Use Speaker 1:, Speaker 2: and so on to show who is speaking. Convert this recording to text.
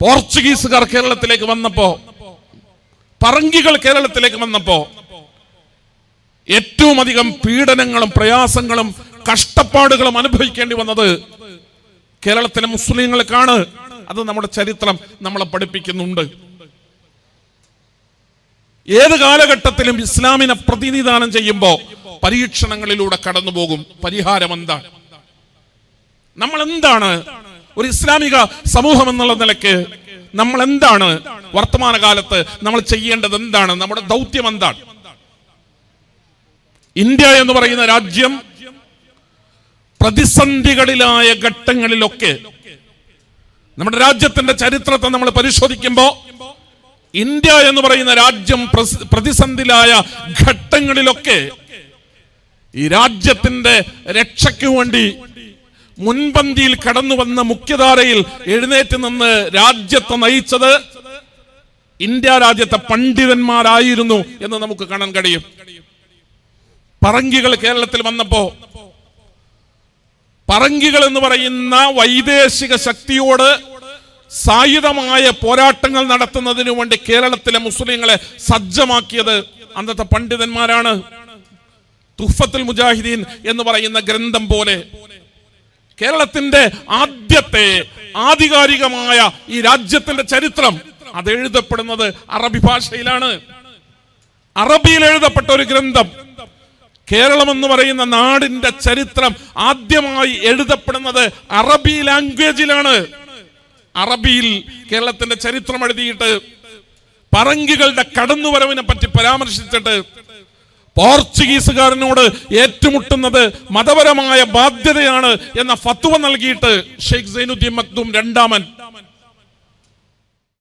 Speaker 1: പോർച്ചുഗീസുകാർ കേരളത്തിലേക്ക് വന്നപ്പോ പറങ്കികൾ കേരളത്തിലേക്ക് വന്നപ്പോ ഏറ്റവും അധികം പീഡനങ്ങളും പ്രയാസങ്ങളും കഷ്ടപ്പാടുകളും അനുഭവിക്കേണ്ടി വന്നത് കേരളത്തിലെ മുസ്ലിങ്ങൾക്കാണ് അത് നമ്മുടെ ചരിത്രം നമ്മളെ പഠിപ്പിക്കുന്നുണ്ട്. ഏത് കാലഘട്ടത്തിലും ഇസ്ലാമിനെ പ്രതിനിധാനം ചെയ്യുമ്പോൾ പരീക്ഷണങ്ങളിലൂടെ കടന്നുപോകും. പരിഹാരം എന്താണ്? നമ്മൾ എന്താണ് ഒരു ഇസ്ലാമിക സമൂഹം എന്നുള്ള നിലയ്ക്ക് നമ്മൾ എന്താണ് വർത്തമാനകാലത്ത് നമ്മൾ ചെയ്യേണ്ടത് എന്താണ്? നമ്മുടെ ദൗത്യം എന്താണ്? ഇന്ത്യ എന്ന് പറയുന്ന രാജ്യം പ്രതിസന്ധികളിലായ ഘട്ടങ്ങളിലൊക്കെ നമ്മുടെ രാജ്യത്തിന്റെ ചരിത്രത്തെ നമ്മൾ പരിശോധിക്കുമ്പോൾ ഇന്ത്യ എന്ന് പറയുന്ന രാജ്യം പ്രതിസന്ധിയിലായ ഘട്ടങ്ങളിലൊക്കെ ഈ രാജ്യത്തിന്റെ രക്ഷയ്ക്ക് വേണ്ടി മുൻപന്തിയിൽ കടന്നു വന്ന മുഖ്യധാരയിൽ എഴുന്നേറ്റ് നിന്ന് രാജ്യത്തെ നയിച്ചത് ഇന്ത്യ രാജ്യത്തെ പണ്ഡിതന്മാരായിരുന്നു എന്ന് നമുക്ക് കാണാൻ കഴിയും. പറങ്കികൾ കേരളത്തിൽ വന്നപ്പോ പറങ്കികൾ എന്ന് പറയുന്ന വൈദേശിക ശക്തിയോട് സായുധമായ പോരാട്ടങ്ങൾ നടത്തുന്നതിനു വേണ്ടി കേരളത്തിലെ മുസ്ലിങ്ങളെ സജ്ജമാക്കിയത് അന്നത്തെ പണ്ഡിതന്മാരാണ്. തുഫത്തുൽ മുജാഹിദീൻ എന്ന് പറയുന്ന ഗ്രന്ഥം പോലെ കേരളത്തിന്റെ ആദ്യത്തെ ആധികാരികമായ ഈ രാജ്യത്തിന്റെ ചരിത്രം. അത് എഴുതപ്പെടുന്നത് അറബി ഭാഷയിലാണ്. അറബിയിൽ എഴുതപ്പെട്ട ഒരു ഗ്രന്ഥം. കേരളം എന്ന് പറയുന്ന നാടിന്റെ ചരിത്രം ആദ്യമായി എഴുതപ്പെടുന്നത് അറബി ലാംഗ്വേജിലാണ്. അറബിയിൽ കേരളത്തിന്റെ ചരിത്രം എഴുതിയിട്ട് പറങ്കികളുടെ കടന്നുവരവിനെ പറ്റി പരാമർശിച്ചിട്ട് പോർച്ചുഗീസുകാരനോട് ഏറ്റുമുട്ടുന്നത് മതപരമായ ബാധ്യതയാണ് എന്ന ഫത്വ നൽകിയിട്ട് ഷെയ്ഖ് സൈനുദ്ദീൻ മക്ദൂം രണ്ടാമൻ.